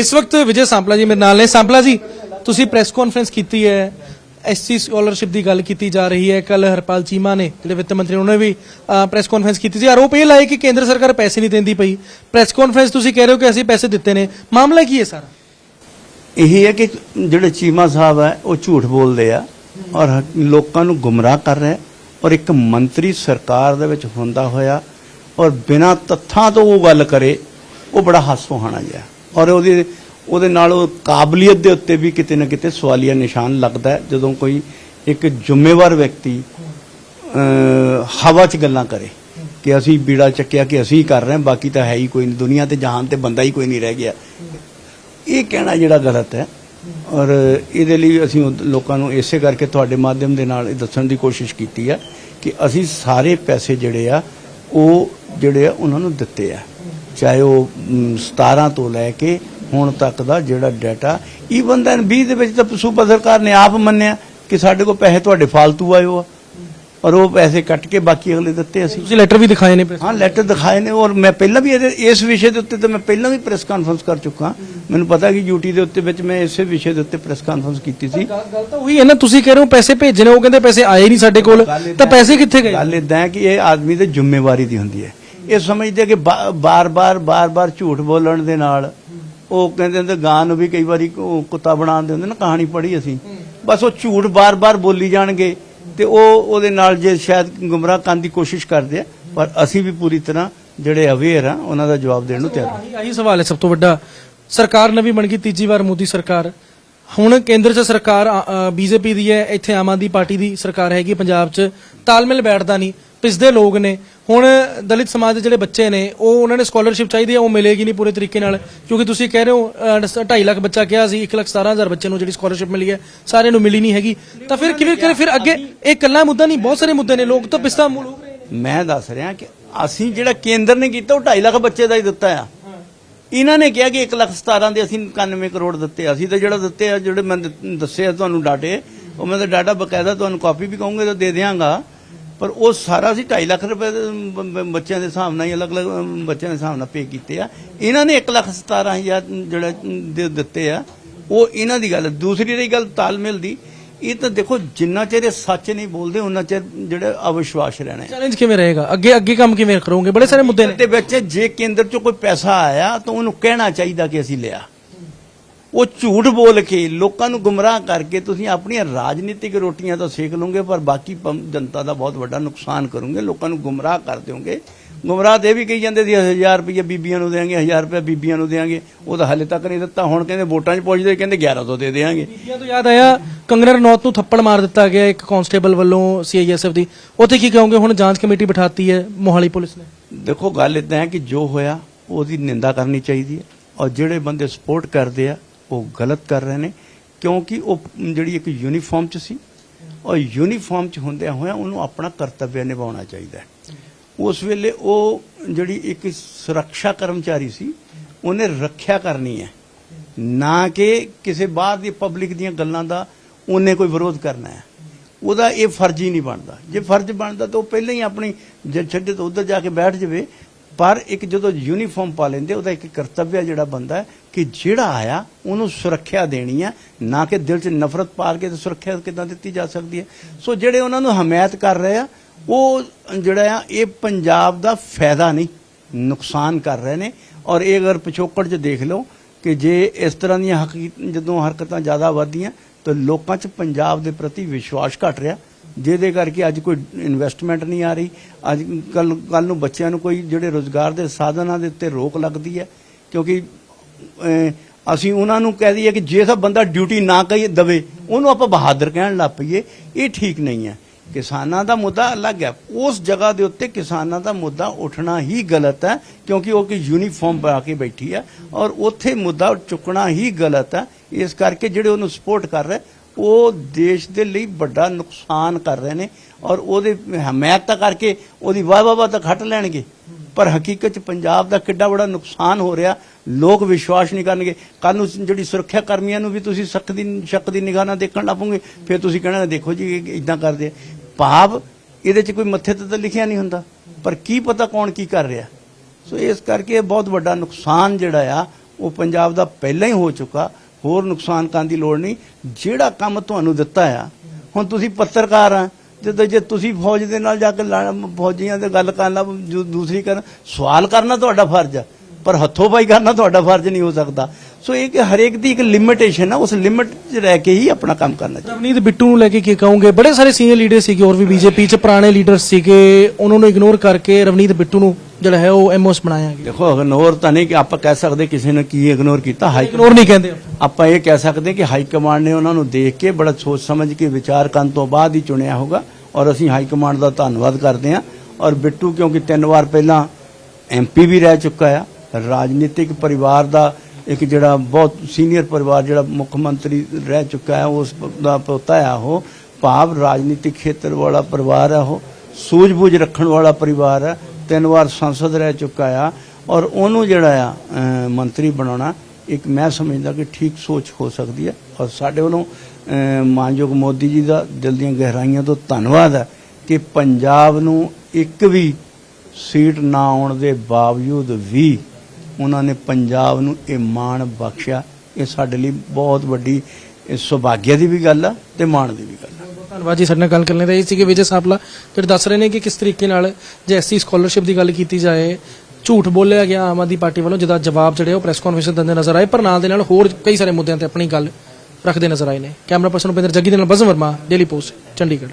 ਇਸ ਵਕਤ ਵਿਜੇ ਸਾਂਪਲਾ ਜੀ ਮੇਰੇ ਨਾਲ ਨੇ। ਸਾਂਪਲਾ ਜੀ, ਤੁਸੀਂ ਪ੍ਰੈਸ ਕਾਨਫਰੰਸ ਕੀਤੀ ਹੈ ਐਸਸੀ ਸਕਾਲਰਸ਼ਿਪ ਦੀ ਗੱਲ ਕੀਤੀ ਜਾ ਰਹੀ ਹੈ। ਕੱਲ ਹਰਪਾਲ ਚੀਮਾ ਨੇ, ਜਿਹੜੇ ਵਿੱਤ ਮੰਤਰੀ, ਉਹਨਾਂ ਨੇ ਵੀ ਪ੍ਰੈਸ ਕਾਨਫਰੰਸ ਕੀਤੀ ਸੀ। ਆਰੋਪ ਇਹ ਲਾਏ ਕਿ ਕੇਂਦਰ ਸਰਕਾਰ ਪੈਸੇ ਨਹੀਂ ਦਿੰਦੀ ਪਈ। ਪ੍ਰੈਸ ਕਾਨਫਰੰਸ ਤੁਸੀਂ ਕਹਿ ਰਹੇ ਹੋ ਕਿ ਅਸੀਂ ਪੈਸੇ ਦਿੱਤੇ ਨੇ। ਮਾਮਲਾ ਕੀ ਹੈ ਸਾਰਾ? ਇਹ ਹੈ ਕਿ ਜਿਹੜੇ ਚੀਮਾ ਸਾਹਿਬ ਹੈ, ਉਹ ਝੂਠ ਬੋਲਦੇ ਆ ਔਰ ਲੋਕਾਂ ਨੂੰ ਗੁੰਮਰਾਹ ਕਰ ਰਹੇ ਔਰ ਇੱਕ ਮੰਤਰੀ ਸਰਕਾਰ ਦੇ ਵਿੱਚ ਹੁੰਦਾ ਹੋਇਆ ਔਰ ਬਿਨਾਂ ਤੱਥਾਂ ਤੋਂ ਉਹ ਗੱਲ ਕਰੇ, ਉਹ ਬੜਾ ਹਾਸੋਹਾਣਾ ਜਿਹਾ। ਔਰ ਉਹਦੇ ਉਹਦੇ ਨਾਲ ਉਹ ਕਾਬਲੀਅਤ ਦੇ ਉੱਤੇ ਵੀ ਕਿਤੇ ਨਾ ਕਿਤੇ ਸਵਾਲੀਆ ਨਿਸ਼ਾਨ ਲੱਗਦਾ ਹੈ, ਜਦੋਂ ਕੋਈ ਇੱਕ ਜ਼ਿੰਮੇਵਾਰ ਵਿਅਕਤੀ ਹਵਾ 'ਚ ਗੱਲਾਂ ਕਰੇ ਕਿ ਅਸੀਂ ਬੀੜਾ ਚੱਕਿਆ ਕਿ ਅਸੀਂ ਕਰ ਰਹੇ ਹਾਂ, ਬਾਕੀ ਤਾਂ ਹੈ ਹੀ ਕੋਈ ਨਹੀਂ, ਦੁਨੀਆ ਤੇ ਜਹਾਨ ਤੇ ਬੰਦਾ ਹੀ ਕੋਈ ਨਹੀਂ ਰਹਿ ਗਿਆ। ਇਹ ਕਹਿਣਾ ਜਿਹੜਾ ਗਲਤ ਹੈ ਔਰ ਇਹਦੇ ਲਈ ਅਸੀਂ ਲੋਕਾਂ ਨੂੰ ਇਸੇ ਕਰਕੇ ਤੁਹਾਡੇ ਮਾਧਿਅਮ ਦੇ ਨਾਲ ਇਹ ਦੱਸਣ ਦੀ ਕੋਸ਼ਿਸ਼ ਕੀਤੀ ਹੈ ਕਿ ਅਸੀਂ ਸਾਰੇ ਪੈਸੇ ਜਿਹੜੇ ਆ, ਉਹ ਜਿਹੜੇ ਆ, ਉਹਨਾਂ ਨੂੰ ਦਿੱਤੇ ਆ। ਚਾਹੇ ਉਹ ਮ, 17 ਤੋਂ ਲੈ ਕੇ ਹੁਣ ਤੱਕ ਦਾ ਜਿਹੜਾ ਡਾਟਾ ਈਵਨ ਦੈਨ 20 ਦੇ ਵਿੱਚ ਤਾਂ ਸੂਬਾ ਸਰਕਾਰ ਨੇ ਆਪ ਮੰਨਿਆ ਕਿ ਸਾਡੇ ਕੋਲ ਪੈਸੇ ਤੁਹਾਡੇ ਫालतू ਆਏ ਹੋ ਔਰ ਉਹ ਪੈਸੇ ਕੱਟ ਕੇ ਬਾਕੀ ਅਗਲੇ ਦਿੱਤੇ ਅਸੀਂ। ਤੁਸੀਂ ਲੈਟਰ ਵੀ ਦਿਖਾਏ ਨੇ ਹਾਂ ਲੈਟਰ ਦਿਖਾਏ ਨੇ ਔਰ ਮੈਂ ਪਹਿਲਾਂ ਵੀ ਇਸ ਵਿਸ਼ੇ ਦੇ ਉੱਤੇ ਤਾਂ ਮੈਂ ਪਹਿਲਾਂ ਵੀ ਪ੍ਰੈਸ ਕਾਨਫਰੰਸ ਕਰ ਚੁੱਕਾ। ਮੈਨੂੰ ਪਤਾ ਕਿ ਯੂਟੀ ਦੇ ਉੱਤੇ ਵਿੱਚ ਮੈਂ ਇਸੇ ਵਿਸ਼ੇ ਦੇ ਉੱਤੇ ਪ੍ਰੈਸ ਕਾਨਫਰੰਸ ਕੀਤੀ ਸੀ। ਗੱਲ ਗੱਲ ਤਾਂ ਉਹੀ ਹੈ ਨਾ ਤੁਸੀਂ ਕਹਿ ਰਹੇ ਹੋ ਪੈਸੇ ਭੇਜੇ ਨੇ ਉਹ ਕਹਿੰਦੇ ਪੈਸੇ ਆਏ ਨਹੀਂ ਸਾਡੇ ਕੋਲ। ਤਾਂ ਪੈਸੇ ਕਿੱਥੇ ਗਏ? ਗੱਲ ਇਦਾਂ ਹੈ ਕਿ ਇਹ ਆਦਮੀ ਦੀ ਜ਼ਿੰਮੇਵਾਰੀ ਦੀ ਹੁੰਦੀ ਹੈ। ਇਹ ਸਮਝਦੇ ਕਿ ਬਾਰ-ਬਾਰ ਬਾਰ-ਬਾਰ ਝੂਠ ਬੋਲਣ ਦੇ ਨਾਲ ਉਹ ਕਹਿੰਦੇ ਹੁੰਦੇ ਗਾਂ ਨੂੰ ਵੀ ਕਈ ਵਾਰੀ ਕੁੱਤਾ ਬਣਾਉਂਦੇ ਹੁੰਦੇ ਨਾ, ਕਹਾਣੀ ਪੜ੍ਹੀ ਅਸੀਂ। ਬਸ ਉਹ ਝੂਠ ਬਾਰ-ਬਾਰ ਬੋਲੀ ਜਾਣਗੇ ਤੇ ਉਹ ਉਹਦੇ ਨਾਲ ਜੇ ਸ਼ਾਇਦ ਗੁੰਮਰਾਹ ਕਰਨ ਦੀ ਕੋਸ਼ਿਸ਼ ਕਰਦੇ ਆ, ਪਰ ਅਸੀਂ ਵੀ ਪੂਰੀ ਤਰ੍ਹਾਂ ਜਿਹੜੇ ਅਵੇਅਰ ਆ, ਉਹਨਾਂ ਦਾ ਜਵਾਬ ਦੇਣ ਨੂੰ ਤਿਆਰ ਹਾਂ। ਆਹੀ ਸਵਾਲ ਹੈ ਸਭ ਤੋਂ ਵੱਡਾ। ਸਰਕਾਰ ਨਵੀਂ ਬਣ ਗਈ ਤੀਜੀ ਵਾਰ ਮੋਦੀ ਸਰਕਾਰ। ਹੁਣ ਕੇਂਦਰ 'ਚ ਸਰਕਾਰ ਬੀਜੇਪੀ ਦੀ ਹੈ, ਇੱਥੇ ਆਮ ਆਦਮੀ ਪਾਰਟੀ ਦੀ ਸਰਕਾਰ ਹੈਗੀ ਪੰਜਾਬ 'ਚ। ਤਾਲਮੇਲ ਬੈਠਦਾ ਨਹੀਂ, ਪਿਸਦੇ ਲੋਕ ਨੇ। ਹੁਣ ਦਲਿਤ ਸਮਾਜ ਦੇ ਜਿਹੜੇ ਬੱਚੇ ਨੇ, ਉਹ ਉਹਨਾਂ ਨੇ ਸਕਾਲਰਸ਼ਿਪ ਚਾਹੀਦੀ ਹੈ ਉਹ ਮਿਲੇਗੀ ਨਹੀਂ ਪੂਰੇ ਤਰੀਕੇ ਨਾਲ। ਕਿਉਂਕਿ ਤੁਸੀਂ ਕਹਿ ਰਹੇ ਹੋ 2.5 ਲੱਖ ਬੱਚਾ ਕਿਹਾ ਸੀ 1 ਲੱਖ 17000 ਬੱਚੇ ਨੂੰ ਜਿਹੜੀ ਸਕਾਲਰਸ਼ਿਪ ਮਿਲੀ ਹੈ, ਸਾਰਿਆਂ ਨੂੰ ਮਿਲੀ ਨਹੀਂ ਹੈਗੀ। ਤਾਂ ਫਿਰ ਕਿਵੇਂ ਕਰੇ? ਫਿਰ ਅੱਗੇ ਇਹ ਇਕੱਲਾ ਮੁੱਦਾ ਨਹੀਂ, ਬਹੁਤ ਸਾਰੇ ਮੁੱਦੇ ਨੇ, ਲੋਕ ਤਾਂ ਪਿਸਤਾ ਮੈਂ ਦੱਸ ਰਿਹਾ ਕਿ ਅਸੀਂ ਜਿਹੜਾ ਕੇਂਦਰ ਨੇ ਕੀਤਾ, ਉਹ 2.5 ਲੱਖ ਬੱਚੇ ਦਾ ਹੀ ਦਿੱਤਾ ਆ। ਇਹਨਾਂ ਨੇ ਕਿਹਾ ਕਿ 1 ਲੱਖ 17 ਦੇ ਅਸੀਂ 91 ਕਰੋੜ ਦਿੱਤੇ ਅਸੀਂ ਤਾਂ ਜਿਹੜਾ ਦਿੱਤੇ ਆ, ਜਿਹੜੇ ਮੈਂ ਦ- ਦੱਸੇ ਆ ਤੁਹਾਨੂੰ ਡਾਟੇ, ਉਹ ਮੈਂ ਤਾਂ ਡਾਟਾ ਬਕਾਇਦਾ ਤੁਹਾਨੂੰ ਕਾਪੀ ਵੀ ਕਹੂੰਗਾ ਤਾਂ ਦੇ ਦਿਆਂਗਾ। ਪਰ ਉਹ ਸਾਰਾ ਅਸੀਂ 2.5 ਲੱਖ ਰੁਪਏ ਬੱਚਿਆਂ ਦੇ ਹਿਸਾਬ ਨਾਲ ਹੀ ਅਲੱਗ-ਅਲੱਗ ਬੱਚਿਆਂ ਦੇ ਹਿਸਾਬ ਨਾਲ ਪੇ ਕੀਤੇ ਆ। ਇਹਨਾਂ ਨੇ 1 ਲੱਖ 17 ਹਜ਼ਾਰ ਜਿਹੜਾ ਦੇ ਦਿੱਤੇ ਆ। ਉਹ ਇਹਨਾਂ ਦੀ ਗੱਲ। ਦੂਸਰੀ ਰਹੀ ਗੱਲ ਤਾਲਮੇਲ ਦੀ ਇਹ ਤਾਂ ਦੇਖੋ ਜਿੰਨਾ ਚਿਰ ਇਹ ਸੱਚ ਨਹੀਂ ਬੋਲਦੇ ਉਹਨਾਂ ਚਿਰ ਜਿਹੜੇ ਅਵਿਸ਼ਵਾਸ ਰਹਿਣਾ ਹੈ। ਚੈਲੰਜ ਕਿਵੇਂ ਰਹੇਗਾ? ਅੱਗੇ ਅੱਗੇ ਕੰਮ ਕਿਵੇਂ ਕਰੋਗੇ? ਬੜੇ ਸਾਰੇ ਮੁੱਦੇ ਨੇ। ਦੇ ਵਿੱਚ ਜੇ ਕੇਂਦਰ ਚੋਂ ਕੋਈ ਪੈਸਾ ਆਇਆ ਤਾਂ ਉਹਨੂੰ ਕਹਿਣਾ ਚਾਹੀਦਾ ਕਿ ਅਸੀਂ ਲਿਆ। ਉਹ ਝੂਠ ਬੋਲ ਕੇ ਲੋਕਾਂ ਨੂੰ ਗੁੰਮਰਾਹ ਕਰਕੇ ਤੁਸੀਂ ਆਪਣੀਆਂ ਰਾਜਨੀਤਿਕ ਰੋਟੀਆਂ ਤਾਂ ਸੇਕ ਲਓਗੇ ਪਰ ਬਾਕੀ ਜਨਤਾ ਦਾ ਬਹੁਤ ਵੱਡਾ ਨੁਕਸਾਨ ਕਰੋਗੇ ਲੋਕਾਂ ਨੂੰ ਗੁੰਮਰਾਹ ਕਰ ਦਿਓਗੇ। ਗੁੰਮਰਾਹ ਇਹ ਵੀ ਕਹੀ ਜਾਂਦੇ ਸੀ 1000 ਰੁਪਏ ਬੀਬੀਆਂ ਨੂੰ ਦੇਾਂਗੇ 1000 ਰੁਪਏ ਬੀਬੀਆਂ ਨੂੰ ਦੇਾਂਗੇ ਉਹ ਤਾਂ ਹਲੇ ਤੱਕ ਨਹੀਂ ਦਿੱਤਾ। ਹੁਣ ਕਹਿੰਦੇ ਵੋਟਾਂ 'ਚ ਪੁੱਛਦੇ ਕਹਿੰਦੇ 1100 ਦੇ ਦੇਾਂਗੇ ਬੀਬੀਆਂ ਤੋਂ ਯਾਦ ਆਇਆ ਕੰਗਨਾ ਰਣੌਤ ਨੂੰ ਥੱਪੜ ਮਾਰ ਦਿੱਤਾ ਗਿਆ ਇੱਕ ਕਾਂਸਟੇਬਲ ਵੱਲੋਂ ਸੀਆਈਐਸਐਫ ਦੀ। ਉੱਥੇ ਕੀ ਕਹੋਗੇ? ਹੁਣ ਜਾਂਚ ਕਮੇਟੀ ਬਿਠਾਤੀ ਹੈ ਮੋਹਾਲੀ ਪੁਲਿਸ ਨੇ। ਦੇਖੋ ਗੱਲ ਇਦਾਂ ਹੈ ਕਿ ਜੋ ਹੋਇਆ ਉਹਦੀ ਨਿੰਦਾ ਕਰਨੀ ਚਾਹੀਦੀ ਹੈ। ਔਰ ਜਿਹੜੇ ਬੰਦੇ ਸਪੋਰਟ ਕਰਦੇ ਆ ਉਹ ਗਲਤ ਕਰ ਰਹੇ ਨੇ, ਕਿਉਂਕਿ ਉਹ ਜਿਹੜੀ ਇੱਕ ਯੂਨੀਫਾਰਮ 'ਚ ਸੀ, ਔਰ ਯੂਨੀਫਾਰਮ 'ਚ ਹੁੰਦਿਆਂ ਹੋਇਆਂ ਉਹਨੂੰ ਆਪਣਾ ਕਰਤੱਵ ਨਿਭਾਉਣਾ ਚਾਹੀਦਾ ਹੈ। ਉਸ ਵੇਲੇ ਉਹ ਜਿਹੜੀ ਇੱਕ ਸੁਰੱਖਿਆ ਕਰਮਚਾਰੀ ਸੀ, ਉਹਨੇ ਰੱਖਿਆ ਕਰਨੀ ਹੈ। ਨਾ ਕਿ ਕਿਸੇ ਬਾਹਰ ਦੀ ਪਬਲਿਕ ਦੀਆਂ ਗੱਲਾਂ ਦਾ ਉਹਨੇ ਕੋਈ ਵਿਰੋਧ ਕਰਨਾ ਹੈ। ਉਹਦਾ ਇਹ ਫਰਜ਼ ਹੀ ਨਹੀਂ ਬਣਦਾ। ਜੇ ਫਰਜ਼ ਬਣਦਾ ਤਾਂ ਉਹ ਪਹਿਲਾਂ ਹੀ ਆਪਣੀ ਜੇ ਛੱਡੇ ਤੋਂ ਉੱਧਰ ਜਾ ਕੇ ਬੈਠ ਜਾਵੇ ਪਰ ਇੱਕ ਜਦੋਂ ਯੂਨੀਫਾਰਮ ਪਾ ਲੈਂਦੇ, ਉਹਦਾ ਇੱਕ ਕਰਤੱਵ ਜਿਹੜਾ ਬੰਦਾ ਕਿ ਜਿਹੜਾ ਆਇਆ, ਉਹਨੂੰ ਸੁਰੱਖਿਆ ਦੇਣੀ ਹੈ ਨਾ ਕਿ ਦਿਲ 'ਚ ਨਫ਼ਰਤ ਪਾ ਕੇ ਤੇ ਸੁਰੱਖਿਆ ਕਿਦਾਂ ਦਿੱਤੀ ਜਾ ਸਕਦੀ ਹੈ। ਸੋ ਜਿਹੜੇ ਉਹਨਾਂ ਨੂੰ ਹਮਾਇਤ ਕਰ ਰਹੇ ਆ, ਉਹ ਜਿਹੜਾ ਆ, ਇਹ ਪੰਜਾਬ ਦਾ ਫਾਇਦਾ ਨਹੀਂ, ਨੁਕਸਾਨ ਕਰ ਰਹੇ ਨੇ। ਔਰ ਇਹ ਅਗਰ ਪਿਛੋਕੜ 'ਚ ਦੇਖ ਲਓ ਕਿ ਜੇ ਇਸ ਤਰ੍ਹਾਂ ਦੀਆਂ ਹਕੀਕਤ ਜਦੋਂ ਹਰਕਤਾਂ ਜ਼ਿਆਦਾ ਵਧਦੀਆਂ, ਤਾਂ ਲੋਕਾਂ 'ਚ ਪੰਜਾਬ ਦੇ ਪ੍ਰਤੀ ਵਿਸ਼ਵਾਸ ਘਟ ਰਿਹਾ। ਜਿਹਦੇ ਕਰਕੇ ਅੱਜ ਕੋਈ ਇਨਵੈਸਟਮੈਂਟ ਨਹੀਂ ਆ ਰਹੀ। ਅੱਜ ਕੱਲ ਕੱਲ ਨੂੰ ਬੱਚਿਆਂ ਨੂੰ ਕੋਈ ਜਿਹੜੇ ਰੋਜ਼ਗਾਰ ਦੇ ਸਾਧਨਾਂ ਦੇ ਉੱਤੇ ਰੋਕ ਲੱਗਦੀ ਹੈ। ਕਿਉਂਕਿ ਅਸੀਂ ਉਹਨਾਂ ਨੂੰ ਕਹਿ ਦਈਏ ਕਿ ਜੇ ਸਭ ਬੰਦਾ ਡਿਊਟੀ ਨਾ ਕਹੀ ਦਵੇ, ਉਹਨੂੰ ਆਪਾਂ ਬਹਾਦਰ ਕਹਿਣ ਲੱਗ ਪਈਏ, ਇਹ ਠੀਕ ਨਹੀਂ ਹੈ। ਕਿਸਾਨਾਂ ਦਾ ਮੁੱਦਾ ਅਲੱਗ ਹੈ। ਉਸ ਜਗ੍ਹਾ ਦੇ ਉੱਤੇ ਕਿਸਾਨਾਂ ਦਾ ਮੁੱਦਾ ਉੱਠਣਾ ਹੀ ਗਲਤ ਹੈ, ਕਿਉਂਕਿ ਉਹ ਕਿ ਯੂਨੀਫਾਰਮ ਪਾ ਕੇ ਬੈਠੀ ਹੈ ਔਰ ਉੱਥੇ ਮੁੱਦਾ ਚੁੱਕਣਾ ਹੀ ਗਲਤ ਹੈ। ਇਸ ਕਰਕੇ ਜਿਹੜੇ ਉਹਨੂੰ ਸਪੋਰਟ ਕਰ ਰਹੇ ਉਹ ਦੇਸ਼ ਦੇ ਲਈ ਵੱਡਾ ਨੁਕਸਾਨ ਕਰ ਰਹੇ ਨੇ ਔਰ ਉਹਦੇ ਹਮਾਇਤ ਤਾਂ ਕਰਕੇ ਉਹਦੀ ਵਾਹ ਵਾਹ ਵਾਹ ਤਾਂ ਖੱਟ ਲੈਣਗੇ। ਪਰ ਹਕੀਕਤ ਚ ਪੰਜਾਬ ਦਾ ਕਿੱਡਾ ਬੜਾ ਨੁਕਸਾਨ ਹੋ ਰਿਹਾ, ਲੋਕ ਵਿਸ਼ਵਾਸ ਨਹੀਂ ਕਰਨਗੇ। ਕੱਲ ਨੂੰ ਜਿਹੜੀ ਸੁਰੱਖਿਆ ਕਰਮੀਆਂ ਨੂੰ ਵੀ ਤੁਸੀਂ ਸਖਤ ਦੀ, ਸ਼ੱਕ ਦੀ ਨਿਗਾਹ ਨਾਲ ਦੇਖਣ ਲੱਪੋਗੇ ਫਿਰ ਤੁਸੀਂ ਕਹਿਣਾ, ਦੇਖੋ ਜੀ ਇਦਾਂ ਕਰਦੇ ਆ। ਭਾਵ ਇਹਦੇ ਚ ਕੋਈ ਮੱਥੇ ਤੇ ਤਾਂ ਲਿਖਿਆ ਨਹੀਂ ਹੁੰਦਾ। ਪਰ ਕੀ ਪਤਾ ਕੌਣ ਕੀ ਕਰ ਰਿਹਾ। ਸੋ ਇਸ ਕਰਕੇ ਇਹ ਬਹੁਤ ਵੱਡਾ ਨੁਕਸਾਨ ਜਿਹੜਾ ਆ, ਉਹ ਪੰਜਾਬ ਦਾ ਪਹਿਲਾਂ ਹੀ ਹੋ ਚੁੱਕਾ। ਹੋਰ ਨੁਕਸਾਨ ਕਰਨ ਦੀ ਲੋੜ ਨਹੀਂ। ਜਿਹੜਾ ਕੰਮ ਤੁਹਾਨੂੰ ਦਿੱਤਾ ਆ, ਹੁਣ ਤੁਸੀਂ ਪੱਤਰਕਾਰ ਆ, ਜਦੋਂ ਜੇ ਤੁਸੀਂ ਫੌਜ ਦੇ ਨਾਲ ਜਾ ਕੇ ਫੌਜੀਆਂ ਦੇ ਗੱਲ ਕਰਨ ਲਾ ਦੂਸਰੀ ਕਰ ਸਵਾਲ ਕਰਨਾ ਤੁਹਾਡਾ ਫਰਜ਼ ਆ, ਪਰ ਹੱਥੋਂ ਪਾਈ ਕਰਨਾ ਤੁਹਾਡਾ ਫਰਜ਼ ਨਹੀਂ ਹੋ ਸਕਦਾ। ਸੋ ਇਹ ਕਿ ਹਰੇਕ ਦੀ ਇੱਕ ਲਿਮਿਟੇਸ਼ਨ ਆ ਉਸ ਲਿਮਿਟ 'ਚ ਰਹਿ ਕੇ ਹੀ ਆਪਣਾ ਕੰਮ ਕਰਨਾ ਚਾਹੀਦਾ। ਰਵਨੀਤ ਬਿੱਟੂ ਨੂੰ ਲੈ ਕੇ ਕੀ ਕਹੋਗੇ? ਬੜੇ ਸਾਰੇ ਸੀਨੀਅਰ ਲੀਡਰ ਸੀਗੇ ਹੋਰ ਵੀ ਬੀਜੇਪੀ ਚ ਪੁਰਾਣੇ ਲੀਡਰ ਸੀਗੇ ਉਹਨਾਂ ਨੂੰ ਇਗਨੋਰ ਕਰਕੇ ਰਵਨੀਤ ਬਿੱਟੂ ਨੂੰ ਜਿਹੜਾ ਹੈ ਉਹ ਐਮਓਸ ਬਣਾਇਆ ਗਿਆ। ਦੇਖੋ ਇਗਨੋਰ ਤਾਂ ਨਹੀਂ ਕਿ ਆਪਾਂ ਕਹਿ ਸਕਦੇ ਕਿਸੇ ਨੇ ਕੀ ਇਗਨੋਰ ਕੀਤਾ ਹਾਈ ਇਗਨੋਰ ਨਹੀਂ ਕਹਿੰਦੇ ਆਪਾਂ। ਆਪਾਂ ਇਹ ਕਹਿ ਸਕਦੇ ਕਿ ਹਾਈ ਕਮਾਂਡ ਨੇ ਉਹਨਾਂ ਨੂੰ ਦੇਖ ਕੇ ਬੜਾ ਸੋਚ ਸਮਝ ਕੇ ਵਿਚਾਰ ਕਰਨ ਤੋਂ ਬਾਅਦ ਹੀ ਚੁਣਿਆ ਹੋਗਾ ਔਰ ਅਸੀਂ ਹਾਈ ਕਮਾਂਡ ਦਾ ਧੰਨਵਾਦ ਕਰਦੇ ਹਾਂ। ਔਰ ਬਿੱਟੂ ਕਿਉਂਕਿ ਤਿੰਨ ਵਾਰ ਪਹਿਲਾਂ ਐਮਪੀ ਵੀ ਰਹਿ ਚੁੱਕਾ ਆ ਰਾਜਨੀਤਿਕ ਪਰਿਵਾਰ ਦਾ ਇੱਕ ਜਿਹੜਾ ਬਹੁਤ ਸੀਨੀਅਰ ਪਰਿਵਾਰ ਜਿਹੜਾ ਮੁੱਖ ਮੰਤਰੀ ਰਹਿ ਚੁੱਕਾ ਹੈ, ਉਸ ਦਾ ਪੋਤਾ ਆ ਉਹ। ਭਾਵ ਰਾਜਨੀਤਿਕ ਖੇਤਰ ਵਾਲਾ ਪਰਿਵਾਰ ਆ ਉਹ, ਸੂਝ-ਬੂਝ ਰੱਖਣ ਵਾਲਾ ਪਰਿਵਾਰ ਆ। ਤਿੰਨ ਵਾਰ ਸੰਸਦ ਰਹਿ ਚੁੱਕਾ ਆ ਔਰ ਉਹਨੂੰ ਜਿਹੜਾ ਆ ਮੰਤਰੀ ਬਣਾਉਣਾ, ਇੱਕ ਮੈਂ ਸਮਝਦਾ ਕਿ ਠੀਕ ਸੋਚ ਹੋ ਸਕਦੀ ਹੈ ਔਰ ਸਾਡੇ ਵੱਲੋਂ ਮਾਨਯੋਗ ਮੋਦੀ ਜੀ ਦਾ ਦਿਲ ਦੀਆਂ ਗਹਿਰਾਈਆਂ ਤੋਂ ਧੰਨਵਾਦ ਹੈ ਕਿ ਪੰਜਾਬ ਨੂੰ ਇੱਕ ਵੀ ਸੀਟ ਨਾ ਆਉਣ ਦੇ ਬਾਵਜੂਦ ਵੀ ਉਹਨਾਂ ਨੇ ਪੰਜਾਬ ਨੂੰ ਇਹ ਮਾਣ ਬਖਸ਼ਿਆ। ਇਹ ਸਾਡੇ ਲਈ ਬਹੁਤ ਵੱਡੀ ਸੁਭਾਗਿਆ ਦੀ ਵੀ ਗੱਲ ਆ ਤੇ ਮਾਣ ਦੀ ਵੀ ਗੱਲ ਆ। ਧੰਨਵਾਦ ਜੀ, ਸਾਡੇ ਨਾਲ ਗੱਲ ਕਰਨ ਲਈ ਇਹ ਸੀਗੇ ਵਿਜੇ ਸਾਪਲਾ ਜਿਹੜੇ ਦੱਸ ਰਹੇ ਨੇ ਕਿ ਕਿਸ ਤਰੀਕੇ ਨਾਲ ਜੇ ਐਸਸੀ ਸਕਾਲਰਸ਼ਿਪ ਦੀ ਗੱਲ ਕੀਤੀ ਜਾਏ, ਝੂਠ ਬੋਲਿਆ ਗਿਆ ਆਮ ਆਦਮੀ ਪਾਰਟੀ ਵੱਲੋਂ, ਜਿਹਦਾ ਜਵਾਬ ਜਿਹੜੇ ਉਹ ਪ੍ਰੈਸ ਕਾਨਫਰੰਸ ਦਿੰਦੇ ਨਜ਼ਰ ਆਏ, ਪਰ ਨਾਲ ਦੇ ਨਾਲ ਹੋਰ ਕਈ ਸਾਰੇ ਮੁੱਦਿਆਂ ਤੇ ਆਪਣੀ ਗੱਲ ਰੱਖਦੇ ਨਜ਼ਰ ਆਏ ਨੇ। ਕੈਮਰਾ ਪਰਸਨ ਉਪਿੰਦਰ ਜੱਗੀ ਦੇ ਨਾਲ ਬਜ਼ਮ ਵਰਮਾ ਡੇਲੀ ਪੋਸਟ ਚੰਡੀਗੜ੍ਹ।